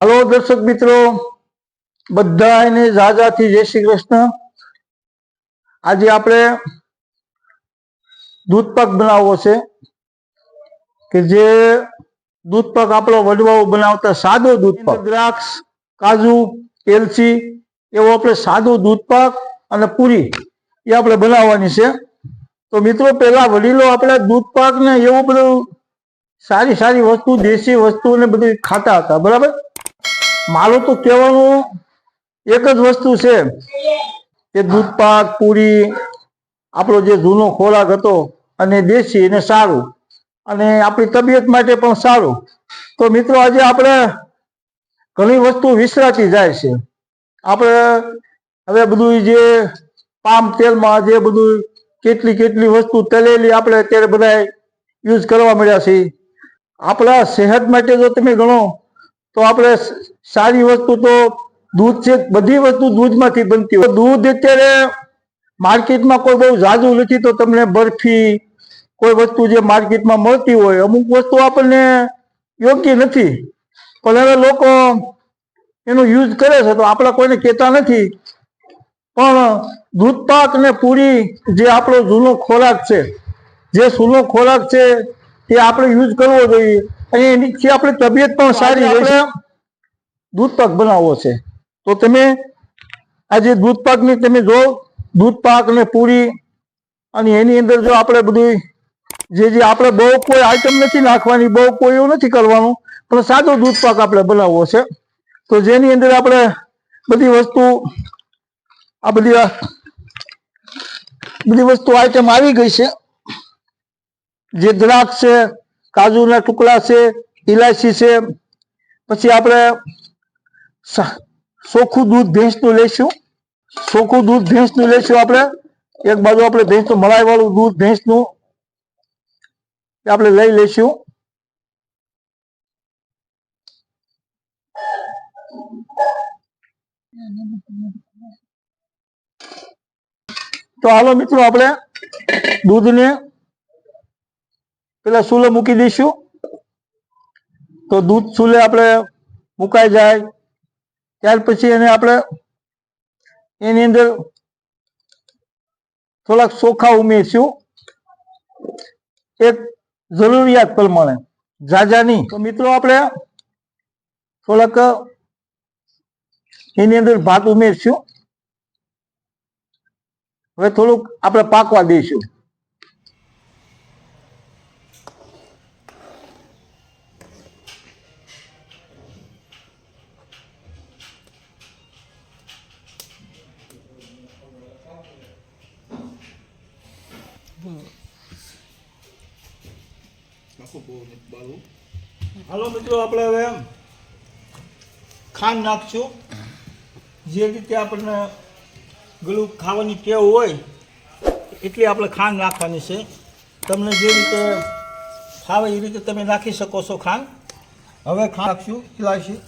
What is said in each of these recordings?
Hello દર્શક મિત્રો બધાને જાજાથી જય શ્રી કૃષ્ણ. આજે આપણે દૂધપાક બનાવવો છે કે જે દૂધપાક આપણો વડવાઓ બનાવતા સાદો દૂધપાક દ્રાક્ષ, કાજુ એલચી એવો આપણે સાદો દૂધપાક અને પૂરી એ આપણે બનાવવાની છે. તો મિત્રો, પહેલા વડીલો આપણે દૂધપાક ને એવું બધું સારી સારી વસ્તુ, દેશી વસ્તુ ને બધું ખાતા હતા, બરાબર? મારું તો કહેવાનું એક જ વસ્તુ છે કે દૂધ પાક પૂરી, આપણો જે જૂનો ખોરાક હતો અને દેશી એને સારું. અને આપણી તબિયત માટે પણ સારું. તો મિત્રો, આજે આપણે ઘણી વસ્તુ વિસરાતી જાય છે. આપણે હવે બધું જે પામ તેલમાં જે બધું કેટલી કેટલી વસ્તુ તળેલી આપણે અત્યારે બધા યુઝ કરવા મળ્યા છે. આપણા સેહત માટે જો તમે ગણો તો આપણે સારી વસ્તુ તો દૂધ છે, બધી વસ્તુ દૂધમાંથી બનતી હોય. દૂધ અત્યારે માર્કેટમાં કોઈ બહુ ઝાઝું નથી તો તમને બરફી, કોઈ વસ્તુ જે માર્કેટમાં મળતી હોય, અમુક વસ્તુ આપણને યોગ્ય નથી. પણ હવે લોકો એનો યુઝ કરે છે તો આપણે કોઈને કહેતા નથી. પણ દૂધ પાક ને પૂરી જે આપણો જૂનો ખોરાક છે, જે સૂનો ખોરાક છે તે આપણે યુઝ કરવો જોઈએ. અને એની આપણી તબિયત પણ સારી રહેશે દૂધ પાક બનાવવો છે. તો તમે આજે દૂધ પાકની તમે જો દૂધ પાક ને પૂરી અને એની અંદર જો આપણે બધું જે જે આપણે બહુ કોઈ આઈટમ નથી નાખવાની બહુ કોઈ એવું નથી કરવાનું પણ સાદો દૂધ પાક આપણે બનાવવો છે. તો જેની અંદર આપણે બધી વસ્તુ આ બધી બધી વસ્તુ આઈટમ આવી ગઈ છે. જે દ્રાક્ષ છે કાજુના ટુકડા છે ઇલાયચી છે પછી આપણે સા- ચોખ્ખું દૂધ ભેંસનું લઈશું ચોખ્ખું દૂધ ભેંસનું લઈશું આપણે એક બાજુ આપણે ભેંસનું મલાઈ વાળું દૂધ ભેંસનું એ આપણે લઈ લઈશું તો હાલો મિત્રો આપણે દૂધને પેલા સુલે મૂકી દઈશું. તો દૂધ સુલે આપણે મુકાઈ જાય. ત્યાર પછી એને આપણે એની અંદર થોડાક ચોખા ઉમેરશું. એક જરૂરિયાત પ્રમાણે. જાજાની તો મિત્રો આપણે થોડાક એની અંદર ભાત ઉમેરશું. હવે થોડુંક આપણે પાકવા દઈશું. હાલો મિત્રો, આપણે હવે ખાંડ નાખશું. જે રીતે આપણને ગળું ખાવાની ટેવ હોય, એટલી આપણે ખાંડ નાખવાની છે. તમને જે રીતે ફાવે એ રીતે તમે નાખી શકો છો ખાંડ. હવે ખાંડ નાખશું ઇલાયચી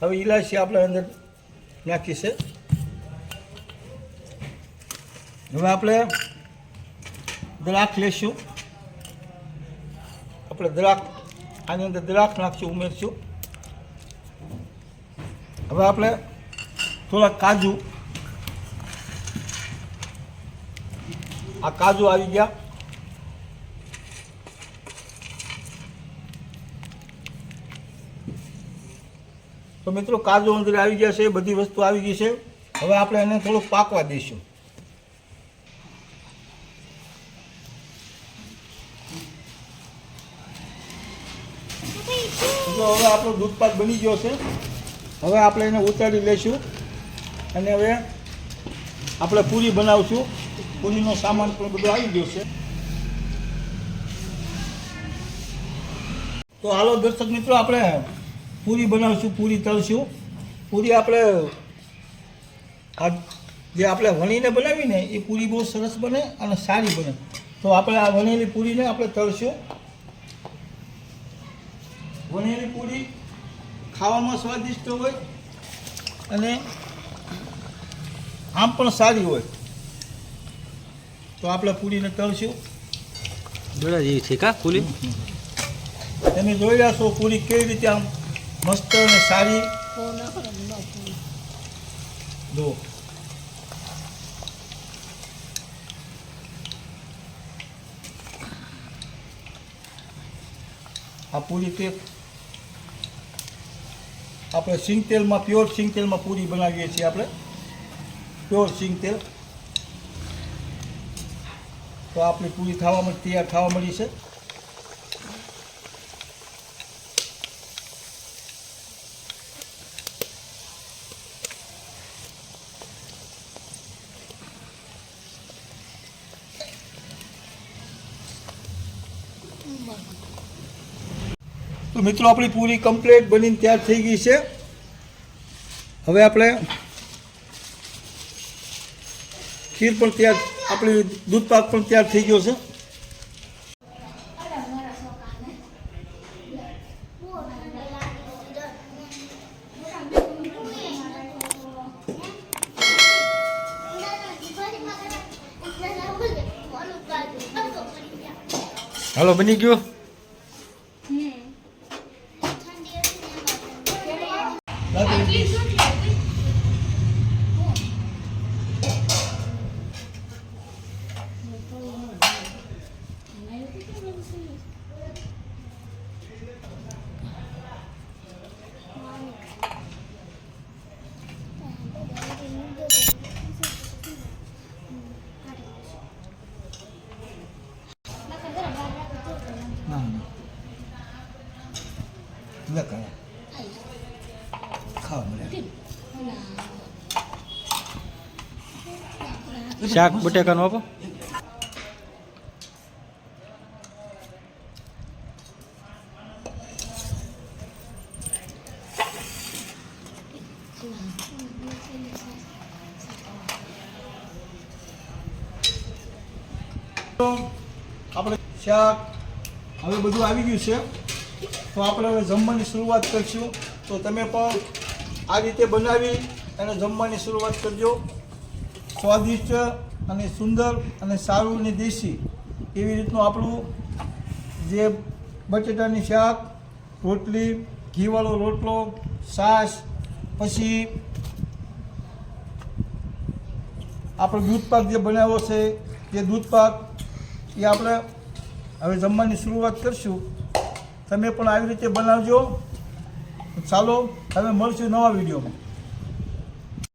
હવે ઇલાયચી આપણે અંદર નાખી છે. હવે આપણે દ્રાક્ષ લેશું. આપણે દ્રાક્ષ, આની અંદર દ્રાક્ષ નાખશું, ઉમેરશું. હવે આપણે થોડા કાજુ. આ કાજુ આવી ગયા. તો મિત્રો, કાજુ અંદર આવી ગયા છે, બધી વસ્તુ આવી ગઈ છે. હવે આપણે એને થોડુંક પાકવા દઈશું. તો હવે આપણો દૂધપાક બની ગયો છે. હવે આપણે એને ઉતારી લઈશું અને હવે આપણે પૂરી બનાવશું. પૂરીનો સામાન પણ બધો આવી ગયો છે. તો હાલો દર્શક મિત્રો, આપણે પૂરી બનાવશું, પૂરી તળશું. પૂરી આપણે જે આપણે વણીને બનાવીને એ પૂરી બહુ સરસ બને અને સારી બને. તો આપણે આ વણેલી પૂરીને આપણે તળશું. વણેલી પૂરી ખાવામાં સ્વાદિષ્ટ હોય અને આમ પણ સારી હોય. તો આપણે પૂરીને તળશું. જોડા જેવી છે કા પૂરી? તમે જોઈ રહ્યા છો પૂરી કેવી રીતે આમ મસ્ત અને સારી. જો. આ પૂરી તે આપણે સિંગ તેલમાં પ્યોર સિંગ તેલમાં પૂરી બનાવીએ છીએ આપણે. પ્યોર સિંગ તેલ તો આપણી પૂરી થવા મળી તૈયાર થવા મળી છે. તો મિત્રો આપણી પૂરી કમ્પ્લીટ બનીને તૈયાર થઈ ગઈ છે. હવે આપણે ખીર પણ તૈયાર આપણી દૂધ પાક પણ તૈયાર થઈ ગયો છે. હાલો બની ગયો ના ના શાક બટેકાનું આપો. આપણે શાક હવે બધું આવી ગયું છે. તો આપણે હવે જમવાની શરૂઆત કરીશું. તો તમે પણ આ રીતે બનાવી અને જમવાની શરૂઆત કરજો. સ્વાદિષ્ટ અને સુંદર અને સારું અને દેશી એવી રીતનું આપણું જે બટેટાની શાક, રોટલી, ઘીવાળો રોટલો, છાશ, પછી આપણો દૂધ પાક જે બનાવ્યો છે તે દૂધ પાક એ આપણે હવે જમવાની શરૂઆત કરશું. તમે પણ આવી રીતે બનાવજો. ચાલો હવે મળશું નવા વિડીયોમાં.